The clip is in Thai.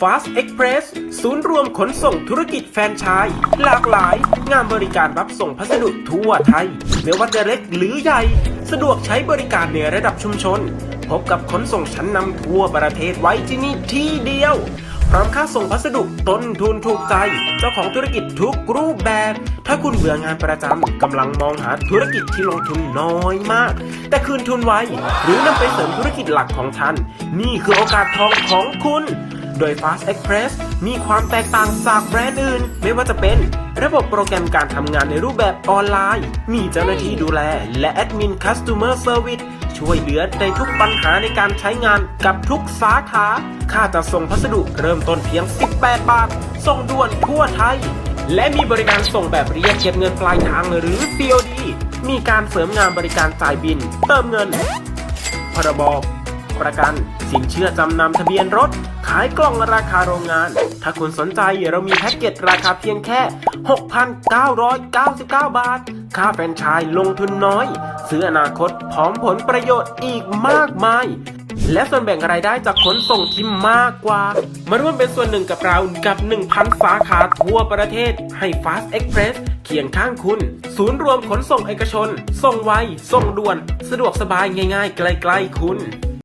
Fast Express ศูนย์รวมขนส่งธุรกิจแฟรนไชส์หลากหลาย งานบริการรับส่งพัสดุทั่วไทยไม่ว่าจะเล็กหรือใหญ่ สะดวกใช้บริการในระดับชุมชน พบกับขนส่งชั้นนำทั่วประเทศไว้ที่นี่ที่เดียว พร้อมค่าส่งพัสดุต้นทุนถูกใจ เจ้าของธุรกิจทุกรูปแบบ ถ้าคุณเบื่องานประจำกำลังมองหาธุรกิจที่ลงทุนน้อยมาก แต่คืนทุนไวหรือนำไปเสริมธุรกิจหลักของท่านนี่คือโอกาสทองของคุณ โดย Fast Express มีความแตกต่างจากแบรนด์อื่น ไม่ว่าจะเป็นระบบโปรแกรมการทำงานในรูปแบบออนไลน์ มีเจ้าหน้าที่ดูแล และแอดมิน Customer Service ช่วยเหลือในทุกปัญหาในการใช้งานกับทุกสาขา ค่าจัดส่งพัสดุเริ่มต้นเพียง 18 บาท ส่งด่วนทั่วไทย และมีบริการส่งแบบเรียกเก็บเงินปลายทางหรือ COD มีการเสริมงานบริการจ่ายบิน เติมเงินพรบ ประกัน สินเชื่อจำนำทะเบียนรถ ขายกล่องราคาโรงงาน ถ้าคุณสนใจเรามีแพ็กเกจราคาเพียงแค่ 6,999 บาท ค่าแฟรนไชส์ลงทุนน้อย ซื้ออนาคตพร้อมผลประโยชน์อีกมากมายและส่วนแบ่งรายได้จากขนส่งที่มากกว่า มาร่วมเป็นส่วนหนึ่งกับเรากับ 1,000 สาขาทั่วประเทศ ให้ Fast Express เคียงข้างคุณ ศูนย์รวมขนส่งเอกชน ส่งไว ส่งด่วน สะดวกสบายง่ายๆใกล้ๆคุณ